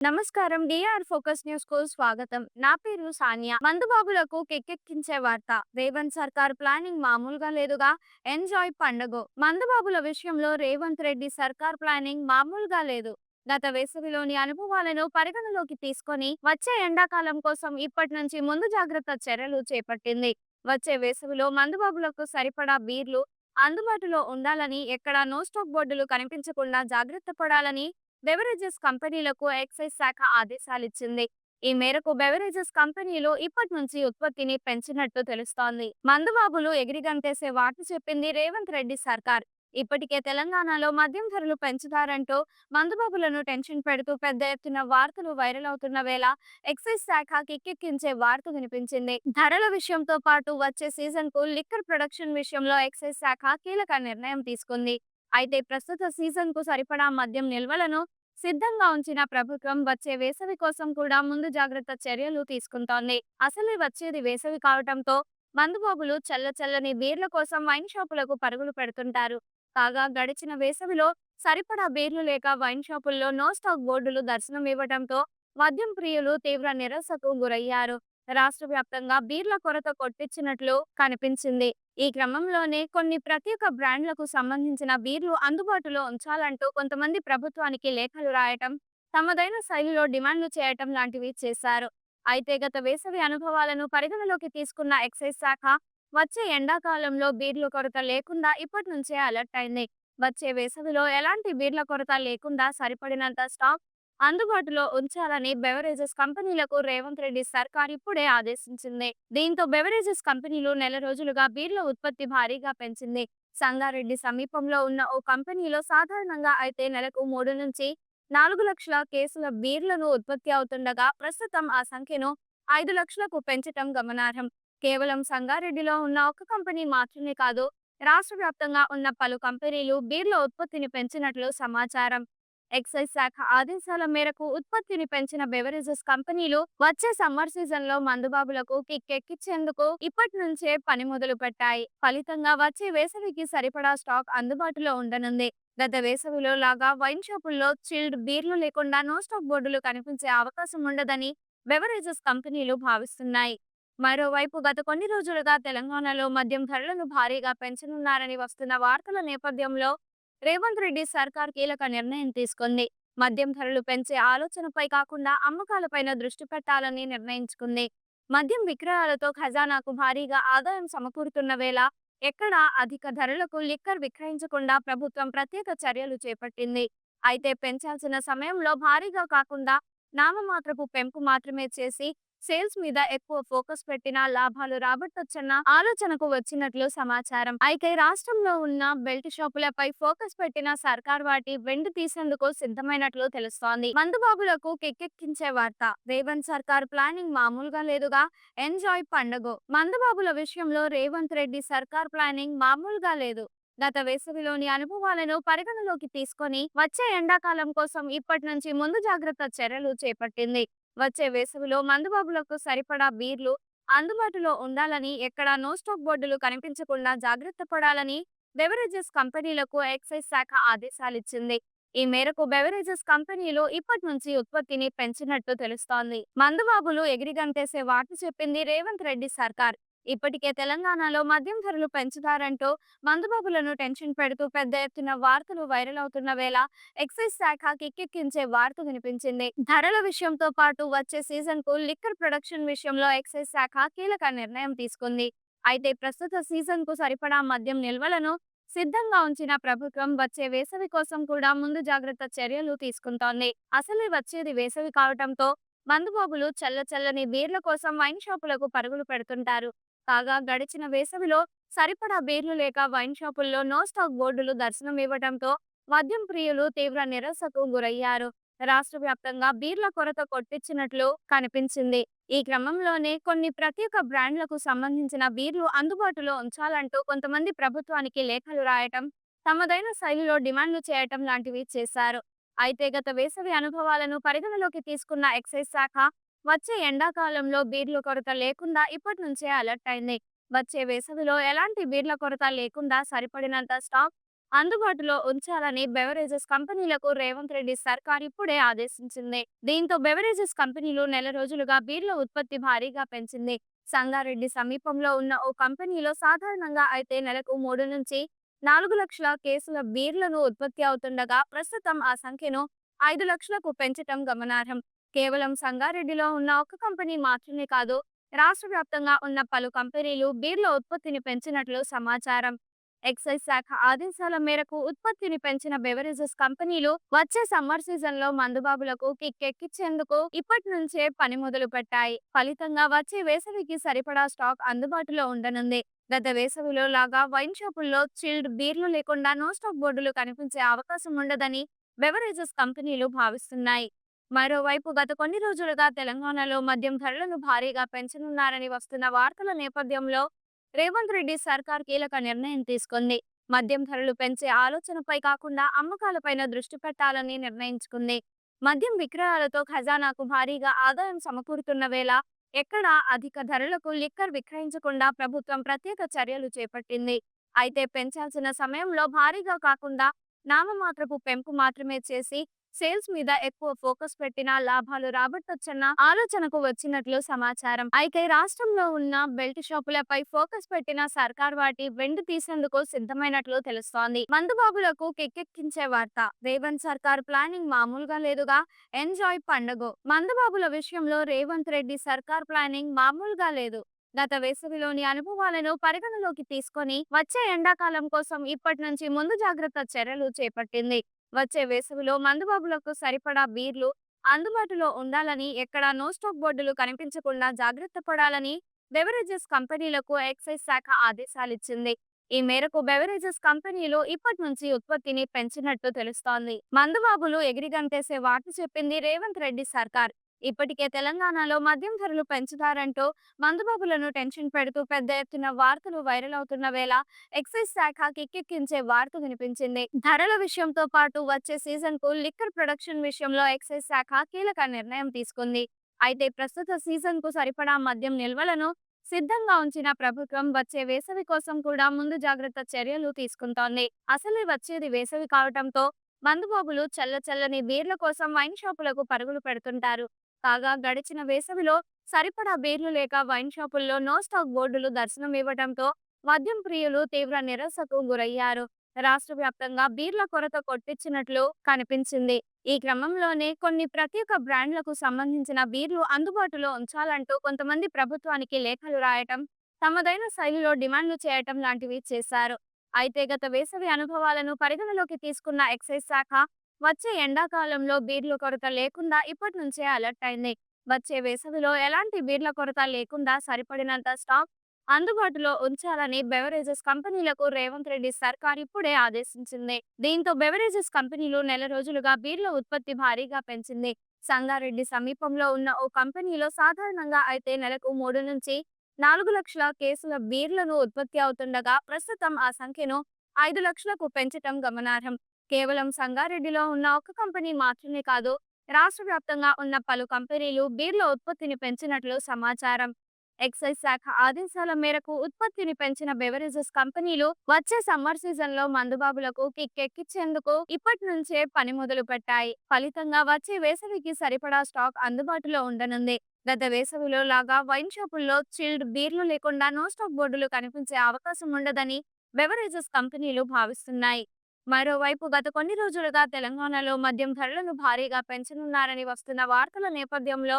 నమస్కారం. DR focus న్యూస్కు స్వాగతం. నా పేరు సానియా. మందుబాబులకు కెక్కెక్కించే వార్త. రేవంత్ సర్కార్ ప్లానింగ్ మామూలుగా లేదుగా ఎంజాయ్ పండగ. మందుబాబుల విషయంలో రేవంత్ రెడ్డి సర్కార్ ప్లానింగ్ మామూలుగా లేదు. గత వేసవిలోని అనుభవాలను పరిగణలోకి తీసుకొని వచ్చే ఎండాకాలం కోసం ఇప్పటి నుంచి ముందు జాగ్రత్త చర్యలు చేపట్టింది. వచ్చే వేసవిలో మందుబాబులకు సరిపడా బీర్లు అందుబాటులో ఉండాలని ఎక్కడా నో స్టాక్ బోర్డులు కనిపించకుండా జాగ్రత్త పడాలని బెవరేజెస్ కంపెనీలకు ఎక్సైజ్ శాఖ ఆదేశాలిచ్చింది. ఈ మేరకు బెవరేజెస్ కంపెనీలు ఇప్పటి నుంచి ఉత్పత్తిని పెంచినట్టు తెలుస్తోంది. మందుబాబులు ఎగిరిగంతేసే వార్త చెప్పింది రేవంత్ రెడ్డి సర్కార్. ఇప్పటికే తెలంగాణలో మద్యం ధరలు పెంచుతారంటూ మందుబాబులను టెన్షన్ పెడుతూ పెద్ద ఎత్తున వార్తలు వైరల్ అవుతున్న వేళ ఎక్సైజ్ శాఖ కిక్కెక్కించే వార్త వినిపించింది. ధరల విషయంతో పాటు వచ్చే సీజన్కు లిక్కర్ ప్రొడక్షన్ విషయంలో ఎక్సైజ్ శాఖ కీలక నిర్ణయం తీసుకుంది. అయితే ప్రస్తుత సీజన్కు సరిపడా మద్యం నిల్వలను సిద్ధంగా ఉంచిన ప్రభుత్వం వచ్చే వేసవి కోసం కూడా ముందు జాగ్రత్త చర్యలు తీసుకుంటోంది. అసలే వచ్చేది వేసవి కావటంతో మందుబాబులు చల్ల చల్లని బీర్ల కోసం వైన్ షాపులకు పరుగులు పెడుతుంటారు. కాగా గడిచిన వేసవిలో సరిపడా బీర్లు లేక వైన్ షాపుల్లో నో స్టాక్ బోర్డులు దర్శనం ఇవ్వడంతో మద్యం ప్రియులు తీవ్ర నిరసకు గురయ్యారు. రాష్ట్ర వ్యాప్తంగా బీర్ల కొరత కొట్టించినట్లు కనిపించింది. ఈ క్రమంలోనే కొన్ని ప్రత్యేక బ్రాండ్లకు సంబంధించిన బీర్లు అందుబాటులో ఉంచాలంటూ కొంతమంది ప్రభుత్వానికి లేఖలు రాయటం తమదైన శైలిలో డిమాండ్లు చేయటం లాంటివి చేశారు. అయితే గత వేసవి అనుభవాలను పరిగణలోకి తీసుకున్న ఎక్సైజ్ శాఖ వచ్చే ఎండాకాలంలో బీర్ల కొరత లేకుండా ఇప్పటి నుంచే అలర్ట్ అయింది. వచ్చే వేసవిలో ఎలాంటి బీర్ల కొరత లేకుండా సరిపడినంత స్టాక్ అందుబాటులో ఉంచాలని బెవరేజెస్ కంపెనీలకు రేవంత్ రెడ్డి సర్కార్ ఇప్పుడే ఆదేశించింది. దీంతో బెవరేజెస్ కంపెనీలు నెల రోజులుగా బీర్ల ఉత్పత్తి భారీగా పెంచింది. సంగారెడ్డి సమీపంలో ఉన్న ఓ కంపెనీలో సాధారణంగా అయితే నెలకు మూడు నుంచి నాలుగు లక్షల కేసుల బీర్లను ఉత్పత్తి అవుతుండగా ప్రస్తుతం ఆ సంఖ్యను ఐదు లక్షలకు పెంచటం గమనార్హం. కేవలం సంగారెడ్డిలో ఉన్న ఒక కంపెనీ మాత్రమే కాదు రాష్ట్ర వ్యాప్తంగా ఉన్న పలు కంపెనీలు బీర్ల ఉత్పత్తిని పెంచినట్లు సమాచారం. ఎక్సైజ్ శాఖ ఆదేశాల మేరకు ఉత్పత్తిని పెంచిన బెవరేజెస్ కంపెనీలు వచ్చే సమ్మర్ సీజన్లో మందుబాబులకు కిక్కెక్కించేందుకు ఇప్పటి నుంచే పని మొదలు పెట్టాయి. ఫలితంగా వచ్చే వేసవికి సరిపడా స్టాక్ అందుబాటులో ఉండనుంది. గత వేసవిలో లాగా వైన్ షాపుల్లో చిల్డ్ బీర్లు లేకుండా నో స్టాక్ బోర్డులు కనిపించే అవకాశం ఉండదని బెవరేజెస్ కంపెనీలు భావిస్తున్నాయి. మరోవైపు గత కొన్ని రోజులుగా తెలంగాణలో మద్యం ధరలను భారీగా పెంచనున్నారని వస్తున్న వార్తల నేపథ్యంలో రేవంత్ రెడ్డి సర్కార్ కీలక నిర్ణయం తీసుకుంది. మద్యం ధరలు పెంచే ఆలోచనపై కాకుండా అమ్మకాలపైన దృష్టి పెట్టాలని నిర్ణయించుకుంది. మద్యం విక్రయాలతో ఖజానాకు భారీగా ఆదాయం సమకూరుతున్న వేళ ఎక్కడా అధిక ధరలకు లిక్కర్ విక్రయించకుండా ప్రభుత్వం ప్రత్యేక చర్యలు చేపట్టింది. అయితే పెంచాల్సిన సమయంలో భారీగా కాకుండా నామమాత్రపు పెంపు మాత్రమే చేసి సేల్స్ మీద ఎక్కువ ఫోకస్ పెట్టినా లాభాలు రాబట్టొచ్చన్న ఆలోచనకు వచ్చినట్లు సమాచారం. అయితే రాష్ట్రంలో ఉన్న బెల్ట్ షాపులపై ఫోకస్ పెట్టిన సర్కార్ వాటి వెండి తీసేందుకు సిద్ధమైనట్లు తెలుస్తోంది. మందుబాబులకు కిక్కెక్కించే వార్త. రేవంత్ సర్కార్ ప్లానింగ్ మామూలుగా లేదుగా ఎంజాయ్ పండుగ. మందుబాబుల విషయంలో రేవంత్ రెడ్డి సర్కార్ ప్లానింగ్ మామూలుగా లేదు. గత వేసవిలోని అనుభవాలను పరిగణలోకి తీసుకొని వచ్చే ఎండాకాలం కోసం ఇప్పటి నుంచి ముందు జాగ్రత్త చర్యలు చేపట్టింది. వచ్చే వేసవిలో మందుబాబులకు సరిపడా బీర్లు అందుబాటులో ఉండాలని ఎక్కడా నో స్టాక్ బోర్డులు కనిపించకుండా జాగ్రత్త పడాలని బెవరేజెస్ కంపెనీలకు ఎక్సైజ్ శాఖ ఆదేశాలిచ్చింది. ఈ మేరకు బెవరేజెస్ కంపెనీలు ఇప్పటి నుంచి ఉత్పత్తిని పెంచినట్టు తెలుస్తోంది. మందుబాబులు ఎగిరిగంతేసే వార్త చెప్పింది రేవంత్ రెడ్డి సర్కార్. ఇప్పటికే తెలంగాణలో మద్యం ధరలు పెంచుతారంటూ మందుబాబులను టెన్షన్ పెడుతూ పెద్ద ఎత్తున వార్తలు వైరల్ అవుతున్న వేళ ఎక్సైజ్ శాఖ కిక్కిక్కించే వార్త వినిపించింది. ధరల విషయంతో పాటు వచ్చే సీజన్కు లిక్కర్ ప్రొడక్షన్ విషయంలో ఎక్సైజ్ శాఖ కీలక నిర్ణయం తీసుకుంది. అయితే ప్రస్తుత సీజన్కు సరిపడా మద్యం నిల్వలను సిద్ధంగా ఉంచిన ప్రభుత్వం వచ్చే వేసవి కోసం కూడా ముందు జాగ్రత్త చర్యలు తీసుకుంటోంది. అసలే వచ్చేది వేసవి కావటంతో మందుబాబులు చల్ల చల్లని బీర్ల కోసం వైన్ షాపులకు పరుగులు పెడుతుంటారు. కాగా గడిచిన వేసవిలో సరిపడా బీర్లు లేక వైన్ షాపుల్లో నో స్టాక్ బోర్డులు దర్శనం ఇవ్వటంతో మద్యం ప్రియులు తీవ్ర నిరసకు గురయ్యారు. రాష్ట్ర వ్యాప్తంగా బీర్ల కొరత కొట్టించినట్లు కనిపించింది. ఈ క్రమంలోనే కొన్ని ప్రత్యేక బ్రాండ్లకు సంబంధించిన బీర్లు అందుబాటులో ఉంచాలంటూ కొంతమంది ప్రభుత్వానికి లేఖలు రాయటం తమదైన శైలిలో డిమాండ్లు చేయటం లాంటివి చేశారు. అయితే గత వేసవి అనుభవాలను పరిగణలోకి తీసుకున్న ఎక్సైజ్ శాఖ వచ్చే ఎండాకాలంలో బీర్ల కొరత లేకుండా ఇప్పటి నుంచే అలర్ట్ అయింది. వచ్చే వేసవిలో ఎలాంటి బీర్ల కొరత లేకుండా సరిపడినంత స్టాక్ అందుబాటులో ఉంచాలని బెవరేజెస్ కంపెనీలకు రేవంత్ రెడ్డి సర్కార్ ఇప్పుడే ఆదేశించింది. దీంతో బెవరేజెస్ కంపెనీలు నెల రోజులుగా బీర్ల ఉత్పత్తి భారీగా పెంచింది. సంగారెడ్డి సమీపంలో ఉన్న ఓ కంపెనీలో సాధారణంగా అయితే నెలకు మూడు నుంచి నాలుగు లక్షల కేసుల బీర్లను ఉత్పత్తి అవుతుండగా ప్రస్తుతం ఆ సంఖ్యను ఐదు లక్షలకు పెంచటం గమనార్హం. కేవలం సంగారెడ్డిలో ఉన్న ఒక కంపెనీ మాత్రమే కాదు రాష్ట్ర వ్యాప్తంగా ఉన్న పలు కంపెనీలు బీర్ల ఉత్పత్తిని పెంచినట్లు సమాచారం. ఎక్సైజ్ శాఖ ఆదేశాల మేరకు ఉత్పత్తిని పెంచిన బెవరేజెస్ కంపెనీలు వచ్చే సమ్మర్ సీజన్లో మందుబాబులకు కిక్కెక్కించేందుకు ఇప్పటి నుంచే పని మొదలు పెట్టాయి ఫలితంగా వచ్చే వేసవికి సరిపడా స్టాక్ అందుబాటులో ఉండనుంది. గత వేసవిలో లాగా వైన్ షాపుల్లో చిల్డ్ బీర్లు లేకుండా నో స్టాక్ బోర్డులు కనిపించే అవకాశం ఉండదని బెవరేజెస్ కంపెనీలు భావిస్తున్నాయి. మరోవైపు గత కొన్ని రోజులుగా తెలంగాణలో మద్యం ధరలను భారీగా పెంచనున్నారని వస్తున్న వార్తల నేపథ్యంలో రేవంత్ రెడ్డి సర్కార్ కీలక నిర్ణయం తీసుకుంది. మద్యం ధరలు పెంచే ఆలోచనపై కాకుండా అమ్మకాలపైన దృష్టి పెట్టాలని నిర్ణయించుకుంది. మద్యం విక్రయాలతో ఖజానాకు భారీగా ఆదాయం సమకూరుతున్న వేళ ఎక్కడా అధిక ధరలకు లిక్కర్ విక్రయించకుండా ప్రభుత్వం ప్రత్యేక చర్యలు చేపట్టింది. అయితే పెంచాల్సిన సమయంలో భారీగా కాకుండా నామమాత్రపు పెంపు మాత్రమే చేసి సేల్స్ మీద ఎక్కువ ఫోకస్ పెట్టినా లాభాలు రాబట్టొచ్చన్న ఆలోచనకు వచ్చినట్లు సమాచారం. అయితే రాష్ట్రంలో ఉన్న బెల్ట్ షాపులపై ఫోకస్ పెట్టిన సర్కార్ వాటి వెండి తీసేందుకు సిద్ధమైనట్లు తెలుస్తోంది. మందుబాబులకు కిక్కెక్కించే వార్త రేవంత్ సర్కార్ ప్లానింగ్ మామూలుగా లేదుగా ఎంజాయ్ పండుగ. మందుబాబుల విషయంలో రేవంత్ రెడ్డి సర్కార్ ప్లానింగ్ మామూలుగా లేదు. గత వేసవిలోని అనుభవాలను పరిగణలోకి తీసుకొని వచ్చే ఎండాకాలం కోసం ఇప్పటి నుంచి ముందు జాగ్రత్త చర్యలు చేపట్టింది. వచ్చే వేసవిలో మందుబాబులకు సరిపడా బీర్లు అందుబాటులో ఉండాలని ఎక్కడా నో స్టాక్ బోర్డులు కనిపించకుండా జాగ్రత్త పడాలని బెవరేజెస్ కంపెనీలకు ఎక్సైజ్ శాఖ ఆదేశాలిచ్చింది. ఈ మేరకు బెవరేజెస్ కంపెనీలు ఇప్పటి నుంచి ఉత్పత్తిని పెంచినట్టు తెలుస్తోంది. మందుబాబులు ఎగిరిగంతేసే వాటి చెప్పింది రేవంత్ రెడ్డి సర్కార్. ఇప్పటికే తెలంగాణలో మద్యం ధరలు పెంచుతారంటూ మందుబాబులను టెన్షన్ పెడుతూ పెద్ద ఎత్తున వార్తలు వైరల్ అవుతున్న వేళ ఎక్సైజ్ శాఖ కిక్కెక్కించే వార్త వినిపించింది. ధరల విషయంతో పాటు వచ్చే సీజన్కు లిక్కర్ ప్రొడక్షన్ విషయంలో ఎక్సైజ్ శాఖ కీలక నిర్ణయం తీసుకుంది. అయితే ప్రస్తుత సీజన్కు సరిపడా మద్యం నిల్వలను సిద్ధంగా ఉంచిన ప్రభుత్వం వచ్చే వేసవి కోసం కూడా ముందు జాగ్రత్త చర్యలు తీసుకుంటోంది. అసలే వచ్చేది వేసవి కావటంతో మందుబాబులు చల్ల చల్లని బీర్ల కోసం వైన్ షాపులకు పరుగులు పెడుతుంటారు. కాగా గడిచిన వేసవిలో సరిపడా బీర్లు లేక వైన్ షాపుల్లో నో స్టాక్ బోర్డులు దర్శనమివ్వడంతో మద్యం ప్రియులు తీవ్ర నిరసకు గురయ్యారు. రాష్ట్ర వ్యాప్తంగా బీర్ల కొరత కొట్టించినట్లు కనిపించింది. ఈ క్రమంలోనే కొన్ని ప్రత్యేక బ్రాండ్లకు సంబంధించిన బీర్లు అందుబాటులో ఉంచాలంటూ కొంతమంది ప్రభుత్వానికి లేఖలు రాయటం తమదైన శైలిలో డిమాండ్లు చేయటం లాంటివి చేశారు. అయితే గత వేసవి అనుభవాలను పరిగణలోకి తీసుకున్న ఎక్సైజ్ శాఖ వచ్చే ఎండాకాలంలో బీర్ల కొరత లేకుండా ఇప్పటి నుంచే అలర్ట్ అయింది. వచ్చే వేసవిలో ఎలాంటి బీర్ల కొరత లేకుండా సరిపడినంత స్టాక్ అందుబాటులో ఉంచాలని బెవరేజెస్ కంపెనీలకు రేవంత్ రెడ్డి సర్కార్ ఇప్పుడే ఆదేశించింది. దీంతో బెవరేజెస్ కంపెనీలు నెల రోజులుగా బీర్ల ఉత్పత్తి భారీగా పెంచింది. సంగారెడ్డి సమీపంలో ఉన్న ఓ కంపెనీలో సాధారణంగా అయితే నెలకు మూడు నుంచి నాలుగు లక్షల కేసుల బీర్లను ఉత్పత్తి అవుతుండగా ప్రస్తుతం ఆ సంఖ్యను ఐదు లక్షలకు పెంచటం గమనార్హం. కేవలం సంగారెడ్డిలో ఉన్న ఒక కంపెనీ మాత్రమే కాదు రాష్ట్ర వ్యాప్తంగా ఉన్న పలు కంపెనీలు బీర్ల ఉత్పత్తిని పెంచినట్లు సమాచారం. ఎక్సైజ్ శాఖ ఆదేశాల మేరకు ఉత్పత్తిని పెంచిన బెవరేజెస్ కంపెనీలు వచ్చే సమ్మర్ సీజన్లో మందుబాబులకు కిక్కెక్కించేందుకు ఇప్పటి నుంచే పని మొదలు పెట్టాయి ఫలితంగా వచ్చే వేసవికి సరిపడా స్టాక్ అందుబాటులో ఉండనుంది. గత వేసవిలో లాగా వైన్ షాపుల్లో చిల్డ్ బీర్లు లేకుండా నో స్టాక్ బోర్డులు కనిపించే అవకాశం ఉండదని బెవరేజెస్ కంపెనీలు భావిస్తున్నాయి. మరోవైపు గత కొన్ని రోజులుగా తెలంగాణలో మద్యం ధరలను భారీగా పెంచనున్నారని వస్తున్న వార్తల నేపథ్యంలో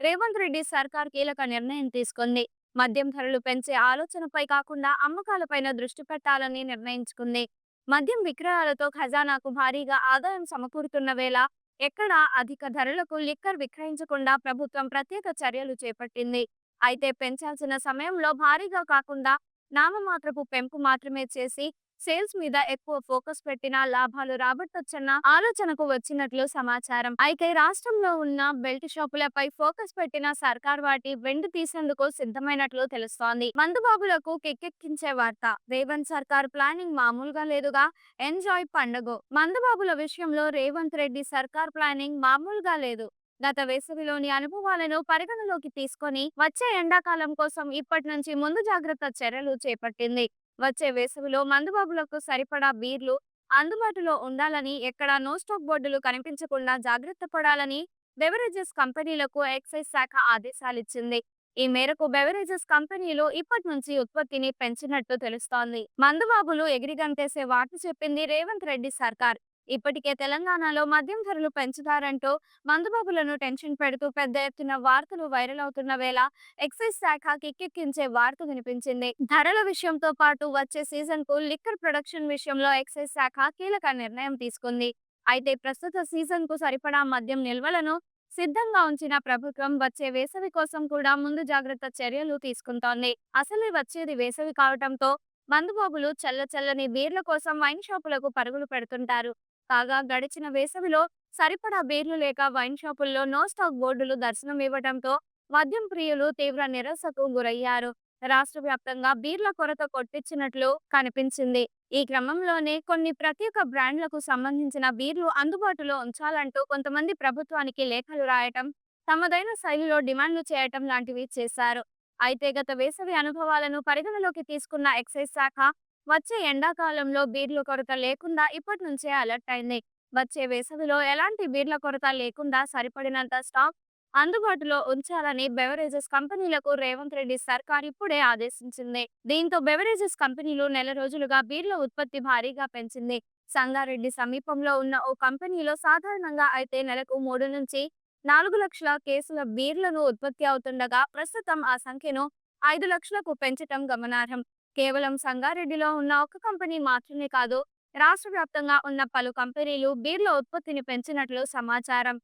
రేవంత్ రెడ్డి సర్కార్ కీలక నిర్ణయం తీసుకుంది. మద్యం ధరలు పెంచే ఆలోచనపై కాకుండా అమ్మకాలపైన దృష్టి పెట్టాలని నిర్ణయించుకుంది. మద్యం విక్రయాలతో ఖజానాకు భారీగా ఆదాయం సమకూరుతున్న వేళ ఎక్కడా అధిక ధరలకు లిక్కర్ విక్రయించకుండా ప్రభుత్వం ప్రత్యేక చర్యలు చేపట్టింది. అయితే పెంచాల్సిన సమయంలో భారీగా కాకుండా నామమాత్రపు పెంపు మాత్రమే చేసి సేల్స్ మీద ఎక్కువ ఫోకస్ పెట్టినా లాభాలు రాబట్టొచ్చన్న ఆలోచనకు వచ్చినట్లు సమాచారం. అయితే రాష్ట్రంలో ఉన్న బెల్ట్ షాపులపై ఫోకస్ పెట్టిన సర్కార్ వాటి వెండి తీసేందుకు సిద్ధమైనట్లు తెలుస్తోంది. మందుబాబులకు కిక్కెక్కించే వార్త రేవంత్ సర్కార్ ప్లానింగ్ మామూలుగా లేదుగా ఎంజాయ్ పండుగ. మందుబాబుల విషయంలో రేవంత్ రెడ్డి సర్కార్ ప్లానింగ్ మామూలుగా లేదు. గత వేసవిలోని అనుభవాలను పరిగణలోకి తీసుకొని వచ్చే ఎండాకాలం కోసం ఇప్పటి నుంచి ముందు జాగ్రత్త చర్యలు చేపట్టింది. వచ్చే వేసవిలో మందుబాబులకు సరిపడా బీర్లు అందుబాటులో ఉండాలని ఎక్కడా నో స్టాక్ బోర్డులు కనిపించకుండా జాగ్రత్త పడాలని బెవరేజెస్ కంపెనీలకు ఎక్సైజ్ శాఖ ఆదేశాలిచ్చింది. ఈ మేరకు బెవరేజెస్ కంపెనీలు ఇప్పటి నుంచి ఉత్పత్తిని పెంచినట్టు తెలుస్తోంది. మందుబాబులు ఎగిరిగంతేసే వార్త చెప్పింది రేవంత్ రెడ్డి సర్కార్. ఇప్పటికే తెలంగాణలో మద్యం ధరలు పెంచుతారంటూ మందుబాబులను టెన్షన్ పెడుతూ పెద్ద ఎత్తున వార్తలు వైరల్ అవుతున్న వేళ ఎక్సైజ్ శాఖ కిక్కెక్కించే వార్త వినిపించింది. ధరల విషయంతో పాటు వచ్చే సీజన్కు లిక్కర్ ప్రొడక్షన్ విషయంలో ఎక్సైజ్ శాఖ కీలక నిర్ణయం తీసుకుంది. అయితే ప్రస్తుత సీజన్కు సరిపడా మద్యం నిల్వలను సిద్ధంగా ఉంచిన ప్రభుత్వం వచ్చే వేసవి కోసం కూడా ముందు జాగ్రత్త చర్యలు తీసుకుంటోంది. అసలే వచ్చేది వేసవి కావటంతో మందుబాబులు చల్ల చల్లని బీర్ల కోసం వైన్ షాపులకు పరుగులు పెడుతుంటారు. కాగా గడిచిన వేసవిలో సరిపడా బీర్లు లేక వైన్ షాపుల్లో నో స్టాక్ బోర్డులు దర్శనం ఇవ్వడంతో మద్యం ప్రియులు తీవ్ర నిరసకు గురయ్యారు. రాష్ట్ర వ్యాప్తంగా బీర్ల కొరత కొట్టించినట్లు కనిపించింది. ఈ క్రమంలోనే కొన్ని ప్రత్యేక బ్రాండ్లకు సంబంధించిన బీర్లు అందుబాటులో ఉంచాలంటూ కొంతమంది ప్రభుత్వానికి లేఖలు రాయటం తమదైన శైలిలో డిమాండ్లు చేయటం లాంటివి చేశారు. అయితే గత వేసవి అనుభవాలను పరిగణలోకి తీసుకున్న ఎక్సైజ్ శాఖ వచ్చే ఎండాకాలంలో బీర్ల కొరత లేకుండా ఇప్పటి నుంచే అలర్ట్ అయింది. వచ్చే వేసవిలో ఎలాంటి బీర్ల కొరత లేకుండా సరిపడినంత స్టాక్ అందుబాటులో ఉంచాలని బెవరేజెస్ కంపెనీలకు రేవంత్ రెడ్డి సర్కార్ ఇప్పుడే ఆదేశించింది. దీంతో బెవరేజెస్ కంపెనీలు నెల రోజులుగా బీర్ల ఉత్పత్తి భారీగా పెంచింది. సంగారెడ్డి సమీపంలో ఉన్న ఓ కంపెనీలో సాధారణంగా అయితే నెలకు మూడు నుంచి నాలుగు లక్షల కేసుల బీర్లను ఉత్పత్తి అవుతుండగా ప్రస్తుతం ఆ సంఖ్యను ఐదు లక్షలకు పెంచటం గమనార్హం. కేవలం సంగారెడ్డిలో ఉన్న ఒక కంపెనీ మాత్రమే కాదు రాష్ట్ర వ్యాప్తంగా ఉన్న పలు కంపెనీలు బీర్ల ఉత్పత్తిని పెంచినట్లు సమాచారం.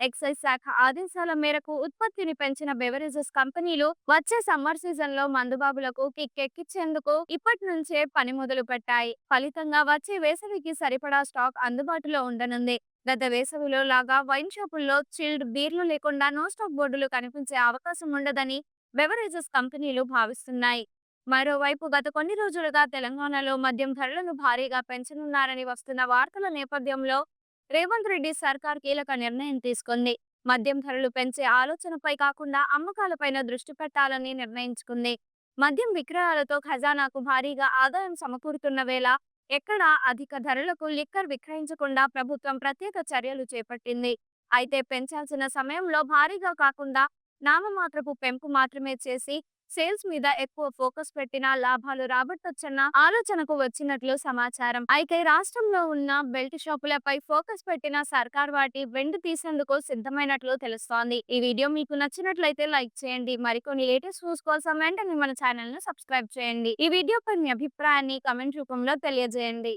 ఎక్సైజ్ శాఖ ఆదేశాల మేరకు ఉత్పత్తిని పెంచిన బెవరేజెస్ కంపెనీలు వచ్చే సమ్మర్ సీజన్లో మందుబాబులకు కిక్కెక్కించేందుకు ఇప్పటి నుంచే పని మొదలు పెట్టాయి ఫలితంగా వచ్చే వేసవికి సరిపడా స్టాక్ అందుబాటులో ఉండనుంది. గత వేసవిలో లాగా వైన్ షాపుల్లో చిల్డ్ బీర్లు లేకుండా నో స్టాక్ బోర్డులు కనిపించే అవకాశం ఉండదని బెవరేజెస్ కంపెనీలు భావిస్తున్నాయి. మరోవైపు గత కొన్ని రోజులుగా తెలంగాణలో మద్యం ధరలను భారీగా పెంచనున్నారని వస్తున్న వార్తల నేపథ్యంలో రేవంత్ రెడ్డి సర్కార్ కీలక నిర్ణయం తీసుకుంది. మద్యం ధరలు పెంచే ఆలోచనపై కాకుండా అమ్మకాలపైన దృష్టి పెట్టాలని నిర్ణయించుకుంది. మద్యం విక్రయాలతో ఖజానాకు భారీగా ఆదాయం సమకూరుతున్న వేళ ఎక్కడా అధిక ధరలకు లిక్కర్ విక్రయించకుండా ప్రభుత్వం ప్రత్యేక చర్యలు చేపట్టింది. అయితే పెంచాల్సిన సమయంలో భారీగా కాకుండా నామమాత్రపు పెంపు మాత్రమే చేసి సేల్స్ మీద ఎక్కువ ఫోకస్ పెట్టినా లాభాలు రాబట్టొచ్చన్న ఆలోచనకు వచ్చినట్లు సమాచారం. అయితే రాష్ట్రంలో ఉన్న బెల్ట్ షాపులపై ఫోకస్ పెట్టిన సర్కార్ వాటి వెండి తీసేందుకు సిద్ధమైనట్లు తెలుస్తోంది. ఈ వీడియో మీకు నచ్చినట్లయితే లైక్ చేయండి. మరికొన్ని లేటెస్ట్ న్యూస్ కోసం వెంటనే మన ఛానల్ను సబ్స్క్రైబ్ చేయండి. ఈ వీడియోపై మీ అభిప్రాయాన్ని కమెంట్ రూపంలో తెలియజేయండి.